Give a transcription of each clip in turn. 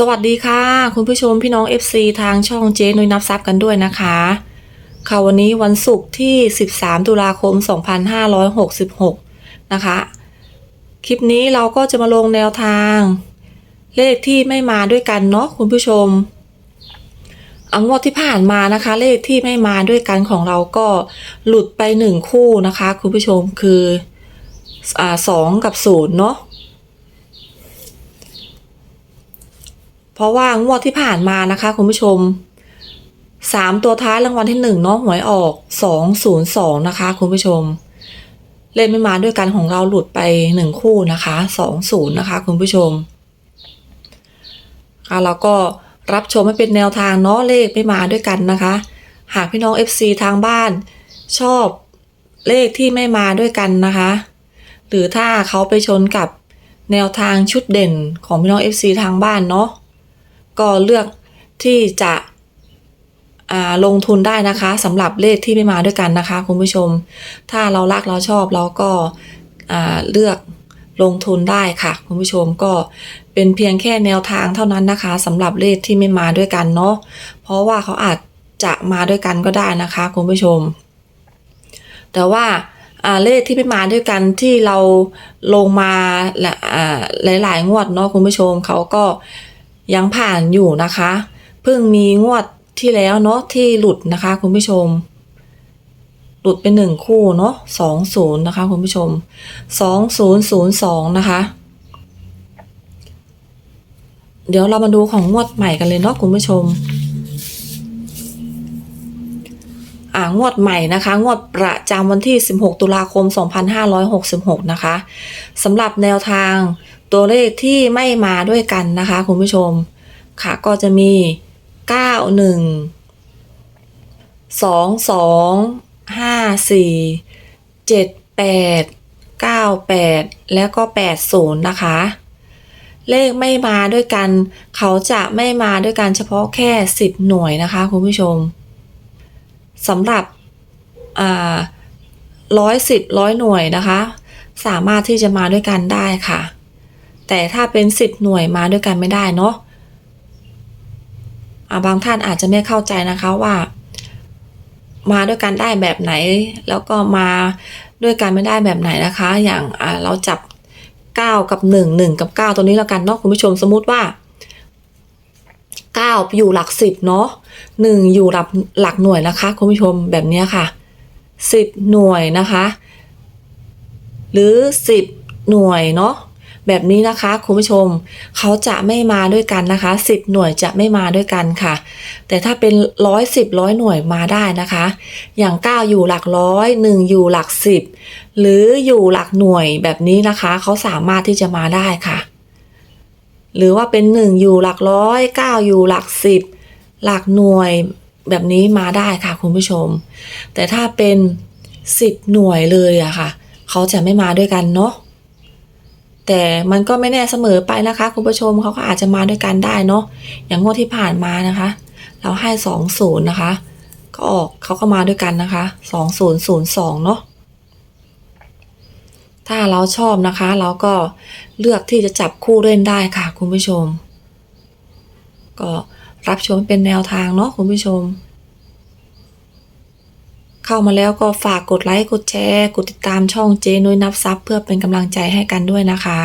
สวัสดีค่ะ คุณผู้ชมพี่น้อง FC ทางช่องเจ๊นุ้ยนับซับกันด้วยนะคะค่ะวันนี้วันศุกร์ที่ 13 ตุลาคม 2566 นะคะ คลิปนี้เราก็จะมาลงแนวทาง เลขที่ไม่มาด้วยกันเนาะคุณผู้ชมอังวดที่ผ่านมานะคะ เลขที่ไม่มาด้วยกันของเราก็หลุดไปหนึ่งคู่นะคะ คุณผู้ชมคืออสองกับศูนย์เนาะ เพราะว่างวดที่ผ่านมานะคะคุณผู้ชมสามตัวท้ายรางวัลที่หนึ่งเนาะหวยออกสองศูนย์สองนะคะคุณผู้ชม เล่นไม่มาด้วยกันของเราหลุดไปหนึ่งคู่นะคะสองศูนย์นะคะคุณผู้ชมค่ะแล้วก็รับชมไม่เป็นแนวทางเนาะเลขไม่มาด้วยกันนะคะ หากพี่น้อง FC ทางบ้านชอบเลขที่ไม่มาด้วยกันนะคะ หรือถ้าเขาไปชนกับแนวทางชุดเด่นของพี่น้อง FC ทางบ้านเนาะ ก็เลือกที่จะลงทุนได้นะคะสำหรับเลขที่ไม่มาด้วยกันนะคะ คุณผู้ชม ถ้าเรารักเราชอบเราก็าเลือกลงทุนได้ค่ะ คุณผู้ชมก็เป็นเพียงแค่แนวทางเท่านั้นนะคะสำหรับเลขที่ไม่มาด้วยกันเนาะเพราะว่าเขาอาจจะมาด้วยกันก็ได้นะคะ คุณผู้ชม แต่ว่าาเลขที่ไม่มาด้วยกันที่เราลงมาละอ่าหลายๆงวดเนาะคุณผู้ชมเขาก็ ยังผ่านอยู่นะคะ เพิ่งมีงวดที่แล้วเนาะที่หลุดนะคะ คุณผู้ชม หลุดไปหนึ่งคู่เนาะสองศูนย์นะคะ คุณผู้ชมสองศูนย์ศูนย์สองนะคะ เดี๋ยวเรามาดูของงวดใหม่กันเลยเนาะคุณผู้ชมอ่างวดใหม่นะคะ งวดประจำวันที่ 16 ตุลาคม 2566 นะคะสำหรับแนวทาง ตัวเลขที่ไม่มาด้วยกันนะคะคุณผู้ชม ค่ะก็จะมี 91 22 54 78 98 แล้วก็ 80 นะคะ เลขไม่มาด้วยกัน เขาจะไม่มาด้วยกันเฉพาะแค่ 10 หน่วยนะคะคุณผู้ชมสำหรับร้อยสิบร้อยหน่วยนะคะ สามารถที่จะมาด้วยกันได้ค่ะ แต่ถ้าเป็นสิบหน่วยมาด้วยกันไม่ได้เนาะอ่าบางท่านอาจจะไม่เข้าใจนะคะว่า มาด้วยกันได้แบบไหน แล้วก็มาด้วยกันไม่ได้แบบไหนนะคะ อย่างเราจับ 9 กับ 1 1 กับ 9 ตัวนี้แล้วกันเนาะคุณผู้ชมสมมุติว่า 9 อยู่หลัก 10 เนาะ1 อยู่หลักหลักหน่วยนะคะ คุณผู้ชมแบบนี้ค่ะ 10 หน่วยนะคะ หรือ 10 หน่วยเนาะ แบบนี้นะคะคุณผู้ชมเขาจะไม่มาด้วยกันนะคะ 10 หน่วยจะไม่มาด้วยกันค่ะ แต่ถ้าเป็นร้อยสิบร้อยหน่วยมาได้นะคะ อย่าง 9 อยู่หลักร้อย1อยู่หลัก 10 หรืออยู่หลักหน่วยแบบนี้นะคะเขาสามารถที่จะมาได้ค่ะ หรือว่าเป็น 1 อยู่หลักร้อย9อยู่หลัก 10 หลักหน่วยแบบนี้มาได้ค่ะคุณผู้ชม แต่ถ้าเป็น 10 หน่วยเลยอะค่ะเขาจะไม่มาด้วยกันเนาะ แต่มันก็ไม่แน่เสมอไปนะคะ คุณผู้ชมเขาก็อาจจะมาด้วยกันได้เนาะอย่างงวดที่ผ่านมานะคะ เราให้สองศูนย์นะคะ ก็ออกเขาก็มาด้วยกันนะคะสองศูนย์ศูนย์สองเนาะถ้าเราชอบนะคะ เราก็เลือกที่จะจับคู่เล่นได้ค่ะ คุณผู้ชม ก็รับชมเป็นแนวทางเนาะคุณผู้ชม เข้ามาแล้วก็ฝากกดไลค์ กดแชร์ กดติดตามช่องเจนุ้ยนับซับเพื่อเป็นกำลังใจให้กันด้วยนะคะ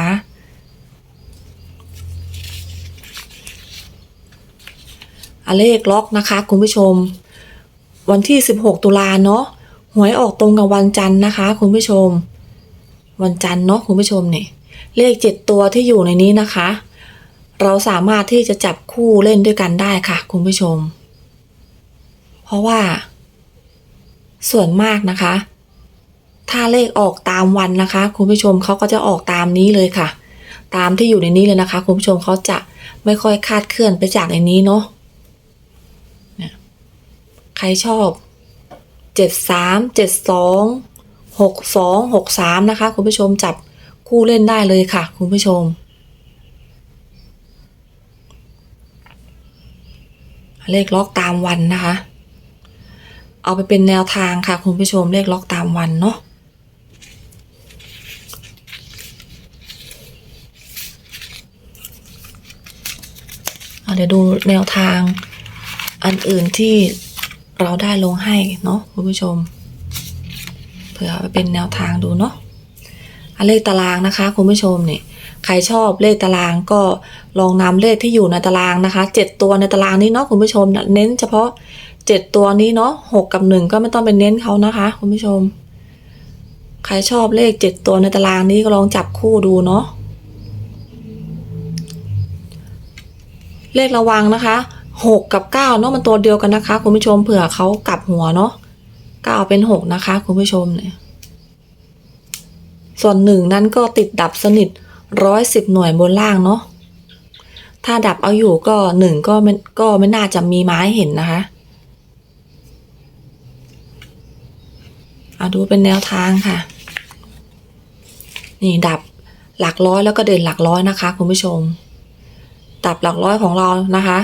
อะเลขล็อกนะคะคุณผู้ชม วันที่ 16 ตุลาเนาะหวยออกตรงกับวันจันทร์นะคะ คุณผู้ชม วันจันทร์เนาะคุณผู้ชมเนี่ยเลขเจ็ดตัวที่อยู่ในนี้นะคะ เราสามารถที่จะจับคู่เล่นด้วยกันได้ค่ะ คุณผู้ชม เพราะว่า ส่วนมากนะคะ ถ้าเลขออกตามวันนะคะ คุณผู้ชมเขาก็จะออกตามนี้เลยค่ะ ตามที่อยู่ในนี้เลยนะคะ คุณผู้ชมเขาจะไม่ค่อยคาดเคลื่อนไปจากในนี้เนาะใครชอบเจ็ดสามเจ็ดสองหกสองหกสามนะคะ คุณผู้ชมจับคู่เล่นได้เลยค่ะ คุณผู้ชม เลขล็อกตามวันนะคะ เอาไปเป็นแนวทางค่ะ คุณผู้ชมเลขล็อกตามวันเนาะเดี๋ยวดูแนวทางอันอื่นที่เราได้ลงให้เนาะคุณผู้ชม เผื่อไปเป็นแนวทางดูเนาะเลขตารางนะคะ คุณผู้ชมเนี่ยใครชอบเลขตารางก็ลองนำเลขที่อยู่ในตารางนะคะเจ็ดตัวในตารางนี้เนาะคุณผู้ชม เน้นเฉพาะ เจ็ดตัวนี้เนาะหกกับหนึ่งก็ไม่ต้องเป็นเน้นเขานะคะคุณผู้ชม ใครชอบเลขเจ็ดตัวในตารางนี้ก็ลองจับคู่ดูเนาะเลขระวังนะคะหกกับเก้าเนาะมันตัวเดียวกันนะคะ คุณผู้ชมเผื่อเขากลับหัวเนาะเก้าเป็นหกนะคะ คุณผู้ชมเนี่ยส่วนหนึ่งนั้นก็ติดดับสนิทร้อยสิบหน่วยบนล่างเนาะถ้าดับเอาอยู่ก็หนึ่งก็ไม่ก็ไม่น่าจะมีไม้เห็นนะคะ เอาดูเป็นแนวทางค่ะ นี่ดับหลักร้อยแล้วก็เด่นหลักร้อยนะคะ คุณผู้ชม ดับหลักร้อยของเรานะคะ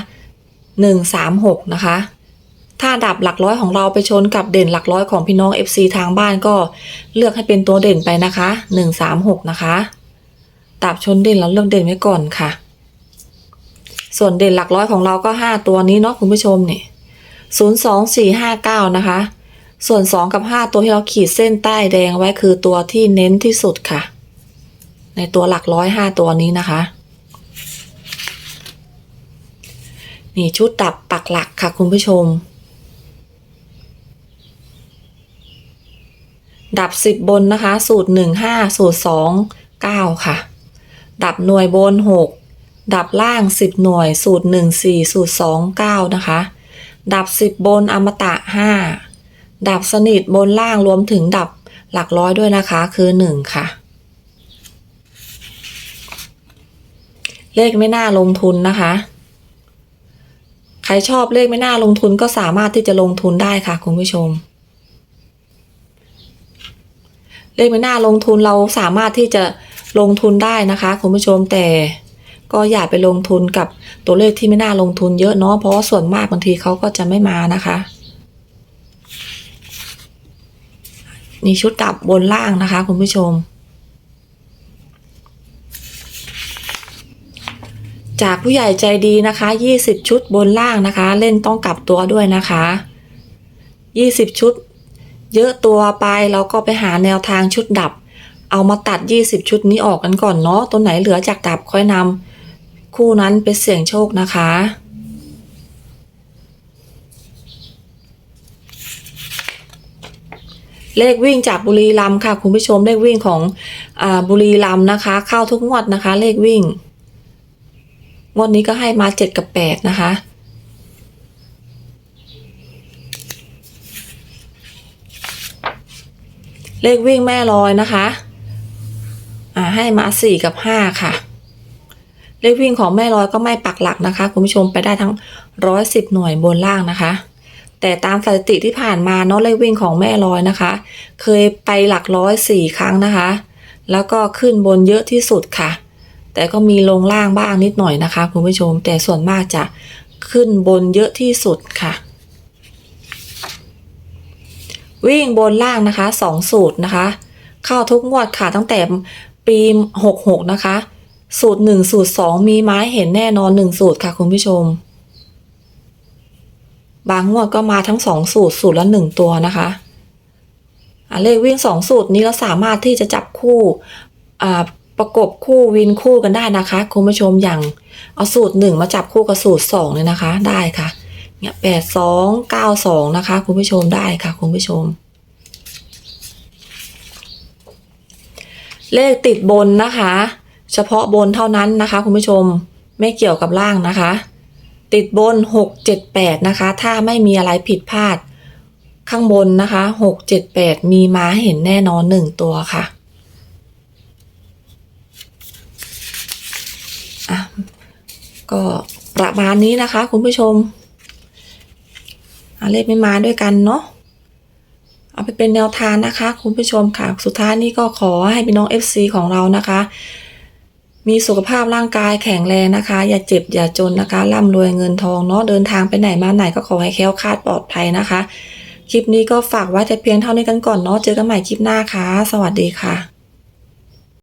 หนึ่งสามหกนะคะ ถ้าดับหลักร้อยของเราไปชนกับเด่นหลักร้อยของพี่น้อง FC ทางบ้านก็เลือกให้เป็นตัวเด่นไปนะคะหนึ่งสามหกนะคะ ดับชนเด่นเราเลือกเด่นไว้ก่อนค่ะ ส่วนเด่นหลักร้อยของเราก็ห้าตัวนี้เนาะคุณผู้ชมเนี่ยศูนย์สองสี่ห้าเก้านะคะ ส่วนสองกับห้าตัวที่เราขีดเส้นใต้แดงไว้คือตัวที่เน้นที่สุดค่ะ ในตัวหลักร้อยห้าตัวนี้นะคะ นี่ชุดดับปักหลักค่ะคุณผู้ชม ดับสิบบนนะคะ สูตรหนึ่งห้าสูตรสองเก้าค่ะ ดับหน่วยบนหกดับล่างสิบหน่วย สูตรหนึ่งสี่สูตรสองเก้านะคะ ดับสิบบนอมตะห้า ดับสนิทบนล่างรวมถึงดับหลักร้อยด้วยนะคะคือหนึ่งค่ะ เลขไม่น่าลงทุนนะคะ ใครชอบเลขไม่น่าลงทุนก็สามารถที่จะลงทุนได้ค่ะคุณผู้ชม เลขไม่น่าลงทุนเราสามารถที่จะลงทุนได้นะคะคุณผู้ชมแต่ก็อย่าไปลงทุนกับตัวเลขที่ไม่น่าลงทุนเยอะเนาะเพราะว่าส่วนมากบางทีเขาก็จะไม่มานะคะ นี่ชุดดับบนล่างนะคะ คุณผู้ชม จากผู้ใหญ่ใจดีนะคะ 20 ชุดบนล่างนะคะ เล่นต้องกลับตัวด้วยนะคะ 20 ชุด เยอะตัวไปเราก็ไปหาแนวทางชุดดับ เอามาตัด 20 ชุดนี้ออกกันก่อนเนาะตัวไหนเหลือจากดับค่อยนำคู่นั้นไปเสี่ยงโชคนะคะ เลขวิ่งจากบุรีรัมย์ค่ะ คุณผู้ชมเลขวิ่งของอบุรีรัมย์นะคะ เข้าทุกงวดนะคะ เลขวิ่ง งวดนี้ก็ให้มาเจ็ดกับแปดนะคะเลขวิ่งแม่ลอยนะคะ อ่าให้มาสี่กับห้าค่ะ เลขวิ่งของแม่ลอยก็ไม่ปักหลักนะคะ คุณผู้ชมไปได้ทั้งร้อยสิบหน่วยบนล่างนะคะ แต่ตามสถิติที่ผ่านมาเนาะเลขวิ่งของแม่ลอยนะคะ เคยไปหลักร้อยสี่ครั้งนะคะ แล้วก็ขึ้นบนเยอะที่สุดค่ะ แต่ก็มีลงล่างบ้างนิดหน่อยนะคะคุณผู้ชม แต่ส่วนมากจะขึ้นบนเยอะที่สุดค่ะ วิ่งบนล่างนะคะสองสูตรนะคะ เข้าทุกงวดค่ะตั้งแต่ปีหกหกนะคะ สูตรหนึ่งสูตรสองมีไม้เห็นแน่นอนหนึ่งสูตรค่ะคุณผู้ชม บางงวดก็มาทั้งสองสูตรสูตรละหนึ่งตัวนะคะเลขวิ่งสองสูตรนี้เราสามารถที่จะจับคู่ประกบคู่วินคู่กันได้นะคะคุณผู้ชมอย่างเอาสูตรหนึ่งมาจับคู่กับสูตรสองเลยนะคะ ได้ค่ะเนี่ยแปดสองเก้าสองนะคะ คุณผู้ชมได้ค่ะ คุณผู้ชม เลขติดบนนะคะ เฉพาะบนเท่านั้นนะคะ คุณผู้ชมไม่เกี่ยวกับล่างนะคะ ติดบนหกเจ็ดแปดนะคะ ถ้าไม่มีอะไรผิดพลาด ข้างบนนะคะหกเจ็ดแปดมีม้าเห็นแน่นอนหนึ่งตัวค่ะอะ ก็ประมาณนี้นะคะ คุณผู้ชมอาเลขไม่มาด้วยกันเนาะเอาไปเป็นแนวทางนะคะ คุณผู้ชมค่ะ สุดท้ายนี้ก็ขอให้พี่น้อง FC ของเรานะคะ มีสุขภาพร่างกายแข็งแรงนะคะ อย่าเจ็บอย่าจนนะคะร่ำรวยเงินทองเนาะเดินทางไปไหนมาไหนก็ขอให้แคล้วคลาดปลอดภัยนะคะ คลิปนี้ก็ฝากไว้แต่เพียงเท่านี้กันก่อนเนาะเจอกันใหม่คลิปหน้าค่ะ สวัสดีค่ะ